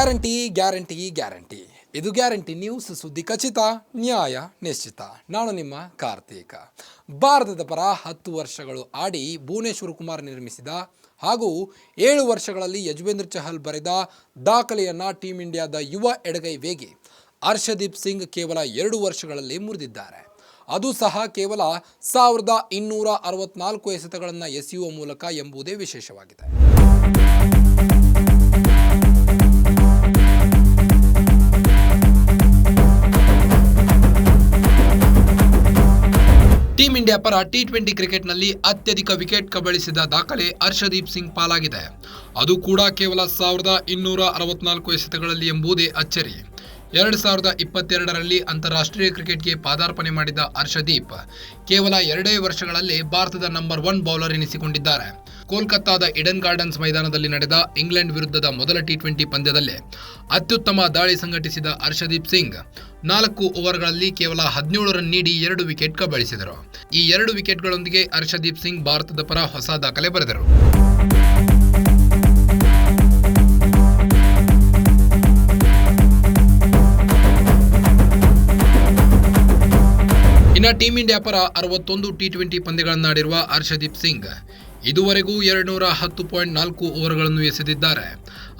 Guarantee guarantee guarantee. ಇದು guarantee news ಸುದ್ದಿ ಖಚಿತ, ನ್ಯಾಯ ನಿಶ್ಚಿತ. ನಾನು ನಿಮ್ಮ ಕಾರ್ತೀಕ. ಭಾರತದ ಪರ ಹತ್ತು ವರ್ಷಗಳು ಆಡಿ ಭುವನೇಶ್ವರ್ ಕುಮಾರ್ ನಿರ್ಮಿಸಿದ ಹಾಗೂ ಏಳು ವರ್ಷಗಳಲ್ಲಿ ಯಜ್ವೇಂದ್ರ ಚಹಲ್ ಬರೆದ ದಾಖಲೆಯನ್ನು ಟೀಂ ಇಂಡಿಯಾದ ಯುವ ಎಡಗೈ ವೇಗಿ ಹರ್ಷದೀಪ್ ಸಿಂಗ್ ಕೇವಲ ಎರಡು ವರ್ಷಗಳಲ್ಲಿ ಮುರಿದಿದ್ದಾರೆ. ಅದು ಸಹ ಕೇವಲ ಸಾವಿರದ ಇನ್ನೂರ ಅರವತ್ನಾಲ್ಕು ಎಸೆತಗಳನ್ನು ಎಸೆಯುವ ಮೂಲಕ ಎಂಬುದೇ ವಿಶೇಷವಾಗಿದೆ. ಟೀಂ ಇಂಡಿಯಾ ಪರ ಟಿ ಟ್ವೆಂಟಿ ಕ್ರಿಕೆಟ್ನಲ್ಲಿ ಅತ್ಯಧಿಕ ವಿಕೆಟ್ ಕಬಳಿಸಿದ ದಾಖಲೆ ಹರ್ಷದೀಪ್ ಸಿಂಗ್ ಪಾಲಾಗಿದೆ. ಅದು ಕೂಡ ಕೇವಲ ಸಾವಿರದ ಇನ್ನೂರ ಅರವತ್ನಾಲ್ಕು ಎಸೆತಗಳಲ್ಲಿ ಎಂಬುದೇ ಅಚ್ಚರಿ. ಎರಡು ಸಾವಿರದ ಇಪ್ಪತ್ತೆರಡರಲ್ಲಿ ಅಂತಾರಾಷ್ಟ್ರೀಯ ಕ್ರಿಕೆಟ್ಗೆ ಪಾದಾರ್ಪಣೆ ಮಾಡಿದ ಹರ್ಷದೀಪ್, ಕೇವಲ ಎರಡೇ ವರ್ಷಗಳಲ್ಲಿ ಭಾರತದ ನಂಬರ್ ಒನ್ ಬೌಲರ್ ಎನಿಸಿಕೊಂಡಿದ್ದಾರೆ. ಕೋಲ್ಕತ್ತಾದ ಇಡನ್ ಗಾರ್ಡನ್ಸ್ ಮೈದಾನದಲ್ಲಿ ನಡೆದ ಇಂಗ್ಲೆಂಡ್ ವಿರುದ್ಧದ ಮೊದಲ ಟಿ ಟ್ವೆಂಟಿ ಪಂದ್ಯದಲ್ಲಿ ಅತ್ಯುತ್ತಮ ದಾಳಿ ಸಂಘಟಿಸಿದ ಹರ್ಷದೀಪ್ ಸಿಂಗ್ ನಾಲ್ಕು ಓವರ್ಗಳಲ್ಲಿ ಕೇವಲ ಹದಿನೇಳು ರನ್ ನೀಡಿ ಎರಡು ವಿಕೆಟ್ ಕಬಳಿಸಿದರು ಈ ಎರಡು ವಿಕೆಟ್ಗಳೊಂದಿಗೆ ಹರ್ಷದೀಪ್ ಸಿಂಗ್ ಭಾರತದ ಪರ ಹೊಸ ದಾಖಲೆ ಬರೆದರು. ಇನ್ನು ಟೀಂ ಇಂಡಿಯಾ ಪರ ಅರವತ್ತೊಂದು ಟಿ ಟ್ವೆಂಟಿ ಪಂದ್ಯಗಳನ್ನಾಡಿರುವ ಹರ್ಷದೀಪ್ ಸಿಂಗ್. ಇದುವರೆಗೂ ಎರಡುನೂರ ಹತ್ತು ಪಾಯಿಂಟ್ ನಾಲ್ಕು ಓವರ್ಗಳನ್ನು ಎಸೆದಿದ್ದಾರೆ.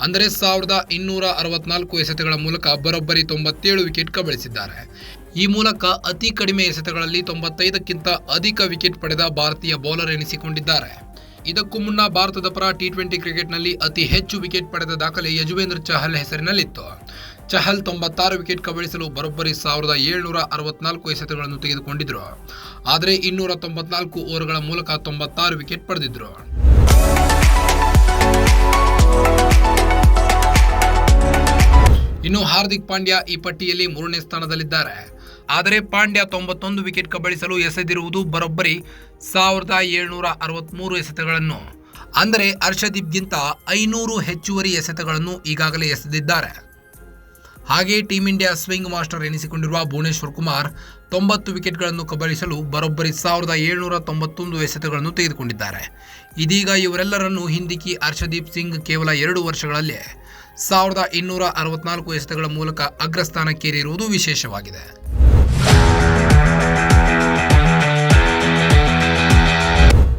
ಅಂದರೆ ಸಾವಿರದ ಇನ್ನೂರ ಅರವತ್ನಾಲ್ಕು ಎಸೆತಗಳ ಮೂಲಕ ಬರೋಬ್ಬರಿ ತೊಂಬತ್ತೇಳು ವಿಕೆಟ್ ಕಬಳಿಸಿದ್ದಾರೆ. ಈ ಮೂಲಕ ಅತಿ ಕಡಿಮೆ ಎಸೆತಗಳಲ್ಲಿ ತೊಂಬತ್ತೈದಕ್ಕಿಂತ ಅಧಿಕ ವಿಕೆಟ್ ಪಡೆದ ಭಾರತೀಯ ಬೌಲರ್ ಎನಿಸಿಕೊಂಡಿದ್ದಾರೆ. ಇದಕ್ಕೂ ಮುನ್ನ ಭಾರತದ ಪರ ಟಿ ಟ್ವೆಂಟಿ ಕ್ರಿಕೆಟ್ನಲ್ಲಿ ಅತಿ ಹೆಚ್ಚು ವಿಕೆಟ್ ಪಡೆದ ದಾಖಲೆ ಯಜುವೇಂದ್ರ ಚಹಲ್ ಹೆಸರಿನಲ್ಲಿತ್ತು. ಚಹಲ್ ತೊಂಬತ್ತಾರು ವಿಕೆಟ್ ಕಬಳಿಸಲು ಬರೋಬ್ಬರಿ ಸಾವಿರದ ಏಳ್ನೂರ ಅರವತ್ನಾಲ್ಕು ಎಸೆತಗಳನ್ನು ತೆಗೆದುಕೊಂಡಿದ್ದರು ಆದರೆ ಇನ್ನೂರ ತೊಂಬತ್ನಾಲ್ಕು ಓವರ್ಗಳ ಮೂಲಕ ತೊಂಬತ್ತಾರು ವಿಕೆಟ್ ಪಡೆದಿದ್ರು. ಇನ್ನು ಹಾರ್ದಿಕ್ ಪಾಂಡ್ಯ ಈ ಪಟ್ಟಿಯಲ್ಲಿ ಮೂರನೇ ಸ್ಥಾನದಲ್ಲಿದ್ದಾರೆ. ಆದರೆ ಪಾಂಡ್ಯ ತೊಂಬತ್ತೊಂದು ವಿಕೆಟ್ ಕಬಳಿಸಲು ಎಸೆದಿರುವುದು ಬರೋಬ್ಬರಿ ಸಾವಿರದ ಏಳ್ನೂರ ಅರವತ್ತ್ಮೂರು ಎಸೆತಗಳನ್ನು. ಅಂದರೆ ಅರ್ಷದೀಪ್ಗಿಂತ ಐನೂರು ಹೆಚ್ಚುವರಿ ಎಸೆತಗಳನ್ನು ಈಗಾಗಲೇ ಎಸೆದಿದ್ದಾರೆ. ಹಾಗೆ ಟೀಂ ಇಂಡಿಯಾ ಸ್ವಿಂಗ್ ಮಾಸ್ಟರ್ ಎನಿಸಿಕೊಂಡಿರುವ ಭುವನೇಶ್ವರ್ ಕುಮಾರ್ ತೊಂಬತ್ತು ವಿಕೆಟ್ಗಳನ್ನು ಕಬಳಿಸಲು ಬರೋಬ್ಬರಿ ಸಾವಿರದ ಏಳುನೂರ ತೊಂಬತ್ತೊಂದು ಎಸೆತಗಳನ್ನು ತೆಗೆದುಕೊಂಡಿದ್ದಾರೆ. ಇದೀಗ ಇವರೆಲ್ಲರನ್ನು ಹಿಂದಿಕ್ಕಿ ಹರ್ಷದೀಪ್ ಸಿಂಗ್ ಕೇವಲ ಎರಡು ವರ್ಷಗಳಲ್ಲಿ ಸಾವಿರದ ಇನ್ನೂರ ಅರವತ್ನಾಲ್ಕು ಎಸೆತಗಳ ಮೂಲಕ ಅಗ್ರಸ್ಥಾನಕ್ಕೇರಿರುವುದು ವಿಶೇಷವಾಗಿದೆ.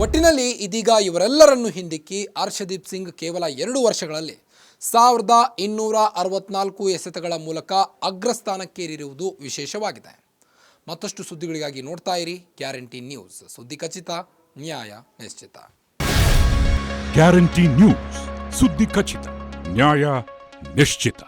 ಒಟ್ಟಿನಲ್ಲಿ ಇದೀಗ ಇವರೆಲ್ಲರನ್ನು ಹಿಂದಿಕ್ಕಿ ಹರ್ಷದೀಪ್ ಸಿಂಗ್ ಕೇವಲ ಎರಡು ವರ್ಷಗಳಲ್ಲಿ ಸಾವಿರದ ಇನ್ನೂರ ಅರವತ್ನಾಲ್ಕು ಎಸೆತಗಳ ಮೂಲಕ ಅಗ್ರಸ್ಥಾನಕ್ಕೇರಿರುವುದು ವಿಶೇಷವಾಗಿದೆ. ಮತ್ತಷ್ಟು ಸುದ್ದಿಗಳಿಗಾಗಿ ನೋಡ್ತಾ ಇರಿ ಗ್ಯಾರಂಟಿ ನ್ಯೂಸ್. ಸುದ್ದಿ ಖಚಿತ, ನ್ಯಾಯ ನಿಶ್ಚಿತ. ಗ್ಯಾರಂಟಿ ನ್ಯೂಸ್, ಸುದ್ದಿ ಖಚಿತ, ನ್ಯಾಯ ನಿಶ್ಚಿತ.